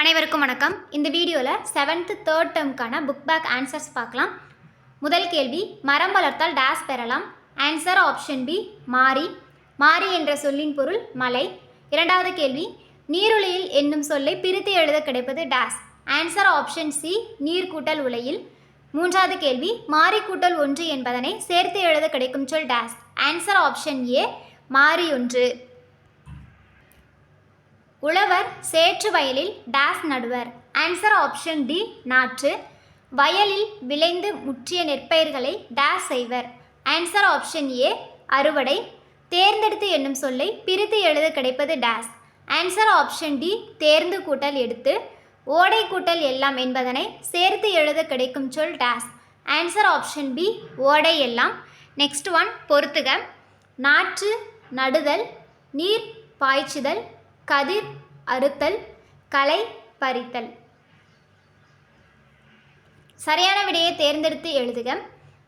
அனைவருக்கும் வணக்கம். இந்த வீடியோவில் செவன்த்து தேர்ட் டேர்ம்க்கான புக் பேக் ஆன்சர்ஸ் பார்க்கலாம். முதல் கேள்வி மரம் வளர்த்தால் டேஸ் பெறலாம். ஆன்சர் ஆப்ஷன் பி மாறி. மாறி என்ற சொல்லின் பொருள் மலை. இரண்டாவது கேள்வி நீருளியில் என்னும் சொல்லை பிரித்து எழுத கிடைப்பது டேஸ் ஆன்சர் ஆப்ஷன் சி நீர் கூட்டல் உலையில். மூன்றாவது கேள்வி மாறி கூட்டல் ஒன்று என்பதனை சேர்த்து எழுத கிடைக்கும் சொல் டேஸ் ஆன்சர் ஆப்ஷன் ஏ மாறி ஒன்று. உழவர் சேற்று வயலில் டேஸ் நடுவர். ஆன்சர் ஆப்ஷன் டி நாற்று. வயலில் விளைந்து முற்றிய நெற்பயிர்களை டேஸ் செய்வர். ஆன்சர் ஆப்ஷன் ஏ அறுவடை. தேர்ந்தெடுத்து என்னும் சொல்லை பிரித்து எழுத கிடைப்பது டேஸ் ஆன்சர் ஆப்ஷன் டி தேர்ந்து கூட்டல் எடுத்து. ஓடை கூட்டல் எல்லாம் என்பதனை சேர்த்து எழுத கிடைக்கும் சொல் டேஸ் ஆன்சர் ஆப்ஷன் பி ஓடை எல்லாம். நெக்ஸ்ட் ஒன் பொறுத்துக. நாற்று நடுதல் நீர் பாய்ச்சுதல். கதிர் அறுத்தல் களை பறித்தல். சரியான விடையை தேர்ந்தெடுத்து எழுதுக.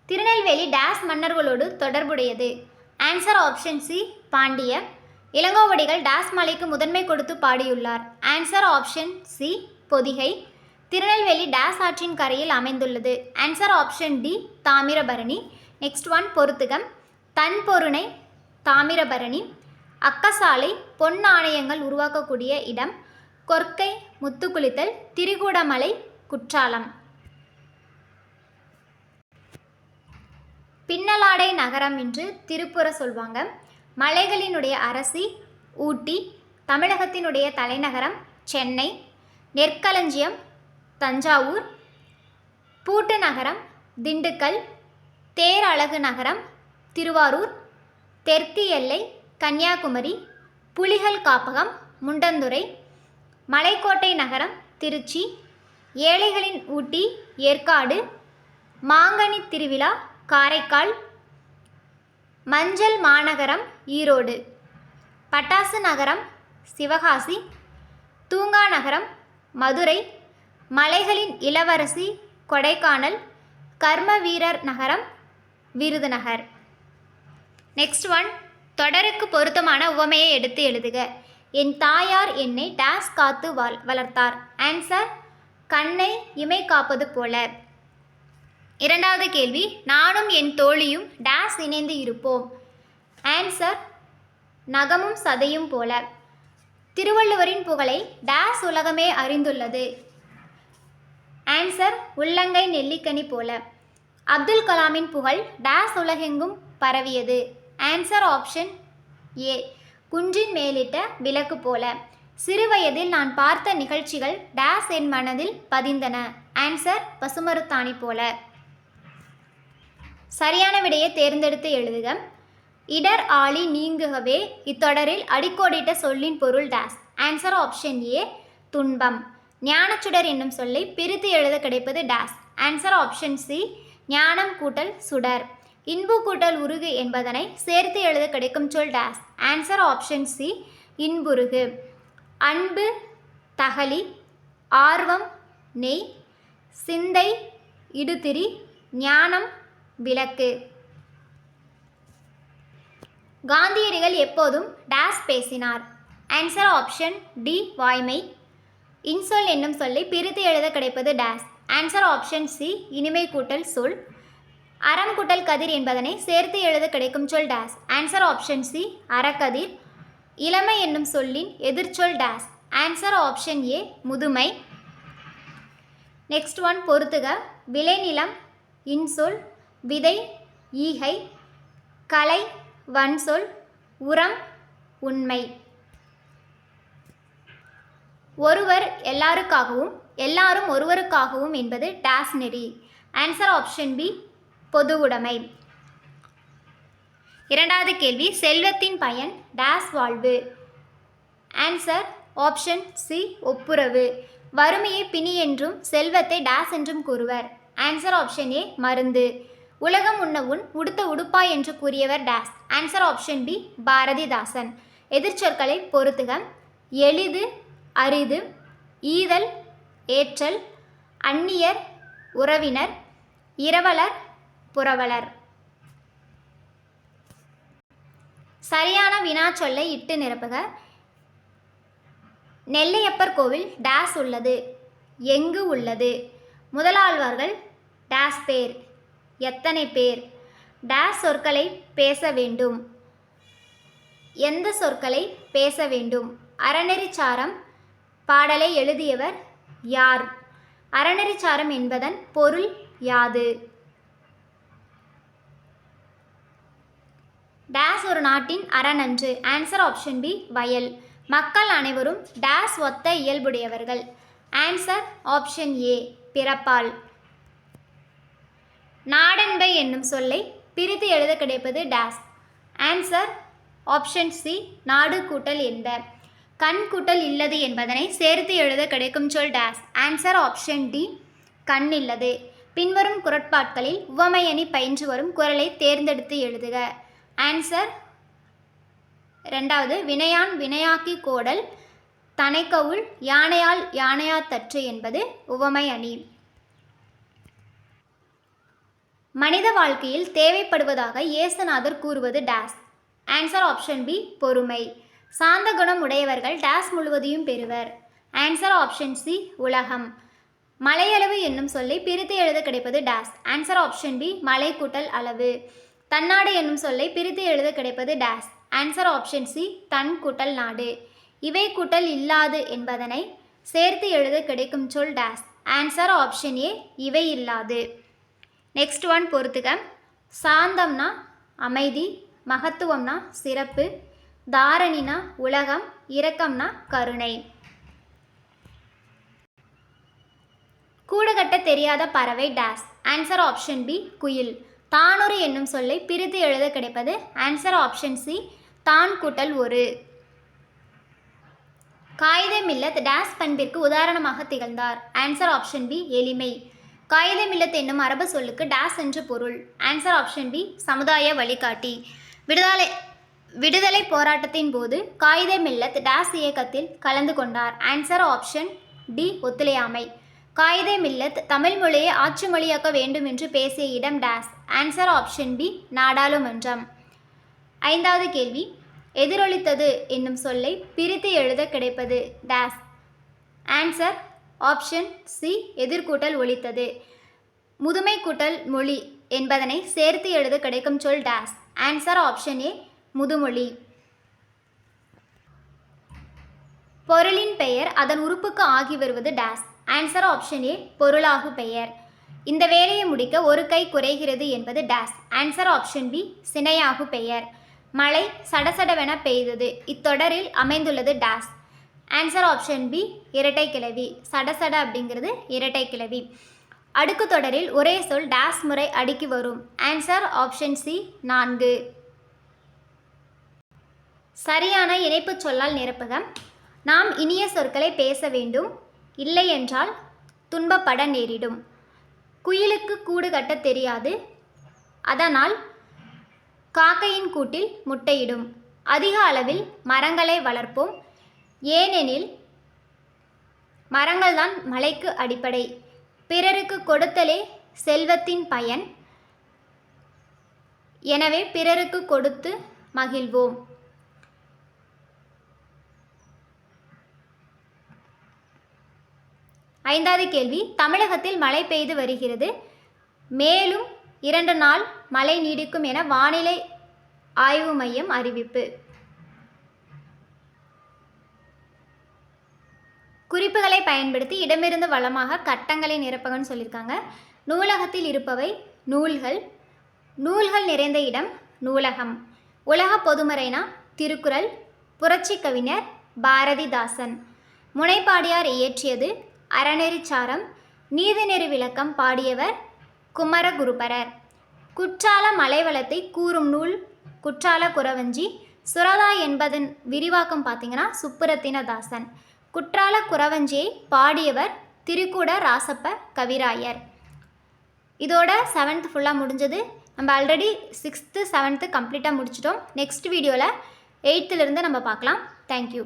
திருநெல்வேலி டேஸ் மன்னர்களோடு தொடர்புடையது. Answer option C Pandya. Ilangovadigal dash மலைக்கு முதன்மை கொடுத்து பாடியுள்ளார். Answer option C Pothigai. Tirunelveli dash ஆற்றின் கரையில் அமைந்துள்ளது. Answer option D Thamirabarani. Next one பொருத்துகம் தன் பொருணை தாமிரபரணி. அக்கசாலை பொன் நாணயங்கள் உருவாக்கக்கூடிய இடம் கொர்க்கை முத்துக்குளித்தல் திரிகூடமலை குற்றாலம். பின்னலாடை நகரம் என்று திருப்புற சொல்வாங்க. மலைகளினுடைய அரசி ஊட்டி தமிழகத்தினுடைய தலைநகரம் சென்னை. நெற்களஞ்சியம் தஞ்சாவூர். பூட்டு நகரம் திண்டுக்கல். தேரழகு நகரம் திருவாரூர். தெற்கு எல்லை கன்னியாகுமரி புலிகள் காப்பகம் முண்டந்துறை மலைக்கோட்டை நகரம் திருச்சி ஏழைகளின் ஊட்டி ஏற்காடு மாங்கனி திருவிழா காரைக்கால் மஞ்சள் மாநகரம் ஈரோடு பட்டாசு நகரம் சிவகாசி தூங்கா நகரம் மதுரை மலைகளின் இளவரசி கொடைக்கானல் கர்ம வீரர் நகரம் விருதுநகர். நெக்ஸ்ட் ஒன் தொடருக்கு பொருத்தமான உவமையை எடுத்து எழுதுக. என் தாயார் என்னை டேஸ் காத்து வள் வளர்த்தார். ஆன்சர் கண்ணை இமை காப்பது போல. இரண்டாவது கேள்வி நானும் என் தோழியும் டேஸ் இணைந்து இருப்போம். ஆன்சர் நகமும் சதையும் போல. திருவள்ளுவரின் புகழை டேஸ் உலகமே அறிந்துள்ளது. ஆன்சர் உள்ளங்கை நெல்லிக்கனி போல. அப்துல் கலாமின் புகழ் டேஸ் உலகெங்கும் பரவியது. ஆன்சர் ஆப்ஷன் ஏ குன்றின் மேலிட்ட விளக்கு போல. சிறுவயதில் நான் பார்த்த நிகழ்ச்சிகள் டேஸ் என் மனதில் பதிந்தன. ஆன்சர் பசுமருத்தாணி போல. சரியான விடையை தேர்ந்தெடுத்து எழுதுக. இடர் ஆளி நீங்குகவே இத்தொடரில் அடிக்கோடிட்ட சொல்லின் பொருள் டேஸ் ஆன்சர் ஆப்ஷன் ஏ துன்பம். ஞானச்சுடர் என்னும் சொல்லை பிரித்து எழுத கிடைப்பது டேஸ் ஆன்சர் ஆப்ஷன் சி ஞானம் கூட்டல் சுடர். இன்பு கூட்டல் உருகு என்பதனை சேர்த்து எழுத கிடைக்கும் சொல் டேஸ் ஆன்சர் ஆப்ஷன் சி இன்புருகு. அன்பு தகலி ஆர்வம் நெய் சிந்தை இடுதிரி ஞானம் விளக்கு. காந்தியடிகள் எப்போதும் டேஸ் பேசினார். ஆன்சர் ஆப்ஷன் டி வாய்மை. இன்சொல் என்னும் சொல்லை பிரித்து எழுத கிடைப்பது டேஸ் ஆன்சர் ஆப்ஷன் சி இனிமை கூட்டல் சொல். அறம் குட்டல் கதிர் என்பதனை சேர்த்து எழுத கிடைக்கும் சொல் டேஸ் ஆன்சர் ஆப்ஷன் சி அறக்கதிர். இளமை என்னும் சொல்லின் எதிர்ச்சொல் டேஸ் ஆன்சர் ஆப்ஷன் ஏ முதுமை. நெக்ஸ்ட் ஒன் பொறுத்துக. விளைநிலம் இன்சொல். விதை ஈகை. கலை வன்சொல். உரம் உண்மை. ஒருவர் எல்லாருக்காகவும் எல்லாரும் ஒருவருக்காகவும் என்பது டாஸ் நெறி. ஆன்சர் ஆப்ஷன் பி பொது உடைமை. இரண்டாவது கேள்வி செல்வத்தின் பயன் டேஸ் வாழ்வு. ஆன்சர் ஆப்ஷன் சி ஒப்புரவு. வறுமையை பிணி என்றும் செல்வத்தை டேஸ் என்றும் கூறுவர். ஆன்சர் ஆப்ஷன் ஏ மருந்து. உலகம் உண்ண உன் உடுத்த உடுப்பா என்று கூறியவர் dash. Answer option B Bharathidasan. எதிர்ச்சொற்களை பொறுத்துக. எளிது அரிது. ஈதல் ஏற்றல். அந்நியர் உறவினர். இரவலர் புரவலர். சரியான வினாச்சொல்லை இட்டு நிரப்புக. நெல்லையப்பர் கோவில் டேஸ் உள்ளது எங்கு உள்ளது? முதலாழ்வார்கள் டேஸ் பேர் எத்தனை பேர்? டேஸ் சொற்களை பேச வேண்டும். எந்த சொற்களை பேச வேண்டும்? அறநெறிச்சாரம் பாடலை எழுதியவர் யார்? அறநெறிச்சாரம் என்பதன் பொருள் யாது? டேஸ் ஒரு நாட்டின் அறநன்று ஆன்சர் ஆப்ஷன் பி வயல். மக்கள் அனைவரும் டேஸ் ஒத்த இயல்புடையவர்கள். ஆன்சர் ஆப்ஷன் ஏ பிறப்பால். நாடன்பை என்னும் சொல்லை பிரித்து எழுத கிடைப்பது டேஸ். ஆன்சர் ஆப்ஷன் சி நாடு கூட்டல் என்ப. கண் கூட்டல் இல்லது என்பதனை சேர்த்து எழுத கிடைக்கும் சொல் டேஸ். ஆன்சர் ஆப்ஷன் டி கண் இல்லது. பின்வரும் குரட்பாட்களில் உவமையணி பயின்று வரும் குரலை தேர்ந்தெடுத்து எழுதுக. ஆன்சர் ரெண்டாவது வினையான் வினையாக்கி கோடல் தனைக்கவுள் யானையால் யானையாத்தற்று என்பது உவமை அணி. மனித வாழ்க்கையில் தேவைப்படுவதாக இயேசுநாதர் கூறுவது டேஸ் ஆன்சர் ஆப்ஷன் பி பொறுமை. சாந்த குணம் உடையவர்கள் டேஸ் முழுவதையும் பெறுவர். ஆன்சர் ஆப்ஷன் சி உலகம். மலையளவு என்னும் சொல்லை பிரித்து எழுத கிடைப்பது டேஸ் ஆன்சர் ஆப்ஷன் பி மலை கூட்டல் அளவு. தன்னாடு என்னும் சொல்லை பிரித்து எழுத கிடைப்பது டேஸ் ஆன்சர் ஆப்ஷன் சி தன் கூட்டல் நாடு. இவை கூட்டல் இல்லாது என்பதனை சேர்த்து எழுத கிடைக்கும் சொல் டேஸ் ஆன்சர் ஆப்ஷன் ஏ இவை இல்லாது. நெக்ஸ்ட் ஒன் பொறுத்துக. சாந்தம்னா அமைதி மகத்துவம்னா சிறப்பு தாரணினா உலகம் இரக்கம்னா கருணை. கூடுகட்ட தெரியாத பறவை டேஸ் ஆன்சர் ஆப்ஷன் பி குயில். தானொரு என்னும் சொல்லை பிரித்து எழுத கிடைப்பது ஆன்சர் ஆப்ஷன் சி. தான் கூட்டல் ஒரு. காகித மில்லத் டேஸ் பண்பிற்கு உதாரணமாக திகழ்ந்தார். ஆன்சர் ஆப்ஷன் பி எளிமை. காகித மில்லத் என்னும் அரபு சொல்லுக்கு டேஸ் என்று பொருள். ஆன்சர் ஆப்ஷன் பி சமுதாய வழிகாட்டி. விடுதலை விடுதலை போராட்டத்தின் போது காகித மில்லத் டேஸ் இயக்கத்தில் கலந்து கொண்டார். ஆன்சர் ஆப்ஷன் டி ஒத்துழையாமை. காயிதே மில்லத் தமிழ் மொழியை ஆட்சி மொழியாக்க வேண்டும் என்று பேசிய இடம் டேஸ். ஆன்சர் ஆப்ஷன் பி நாடாளுமன்றம். ஐந்தாவது கேள்வி எதிரொலித்தது என்னும் சொல்லை பிரித்து எழுத கிடைப்பது டேஸ் ஆன்சர் ஆப்ஷன் சி எதிர்கூட்டல் ஒழித்தது முதுமை கூட்டல் மொழி என்பதனை சேர்த்து எழுத கிடைக்கும் சொல் டேஸ் ஆன்சர் ஆப்ஷன் ஏ முதுமொழி பொருளின் பெயர் அதன் உறுப்புக்கு ஆகி வருவது டேஸ் ஆன்சர் ஆப்ஷன் ஏ பொருளாகு பெயர் இந்த வேலையை முடிக்க ஒரு கை குறைகிறது என்பது டேஸ். ஆன்சர் ஆப்ஷன் பி சினையாகு பெயர். மழை சடசடவென பெய்தது. இத்தொடரில் அமைந்துள்ளது டேஸ். ஆன்சர் ஆப்ஷன் பி இரட்டை கிளவி. சடசட அப்படிங்கிறது இரட்டை கிளவி. அடுக்கு தொடரில் ஒரே சொல் டேஸ் முறை அடுக்கி வரும். ஆன்சர் ஆப்ஷன் சி நான்கு. சரியான இணைப்புச் சொல்லால் நிரப்புக நாம் இனிய சொற்களை பேச வேண்டும். இல்லை என்றால் துன்பப்பட நேரிடும். குயிலுக்கு கூடு கட்ட தெரியாது. அதனால் காக்கையின் கூட்டில் முட்டையிடும். அதிக அளவில் மரங்களை வளர்ப்போம். ஏனெனில் மரங்கள்தான் மலைக்கு அடிப்படை. பிறருக்கு கொடுத்தலே செல்வத்தின் பயன். எனவே பிறருக்கு கொடுத்து மகிழ்வோம். ஐந்தாவது கேள்வி. தமிழகத்தில் மழை பெய்து வருகிறது. மேலும் இரண்டு நாள் மழை நீடிக்கும் என வானிலை ஆய்வு மையம் அறிவிப்பு. குறிப்புகளை பயன்படுத்தி இடமிருந்து வளமாக கட்டங்களை நிரப்பகன்னு சொல்லியிருக்காங்க. நூலகத்தில் இருப்பவை நூல்கள். நூல்கள் நிறைந்த இடம் நூலகம். உலக பொதுமறைனா திருக்குறள். புரட்சி கவிஞர் பாரதிதாசன். முனைப்பாடியார் இயற்றியது அறநெறிச்சாரம் நீதிநெறி விளக்கம் பாடியவர் குமரகுருபரர். குற்றால மலைவளத்தை கூறும் நூல் குற்றால குறவஞ்சி சுரதா என்பதன் விரிவாக்கம் பார்த்தீங்கன்னா சுப்புரத்தினதாசன். குற்றால குறவஞ்சியை பாடியவர் திருக்கூட ராசப்ப கவிராயர். இதோட செவன்த் ஃபுல்லாக முடிஞ்சது. நம்ம ஆல்ரெடி சிக்ஸ்த்து செவன்த்து கம்ப்ளீட்டாக முடிச்சிட்டோம். நெக்ஸ்ட் வீடியோவில் எயித்துலேருந்து நம்ம பார்க்கலாம். தேங்க்யூ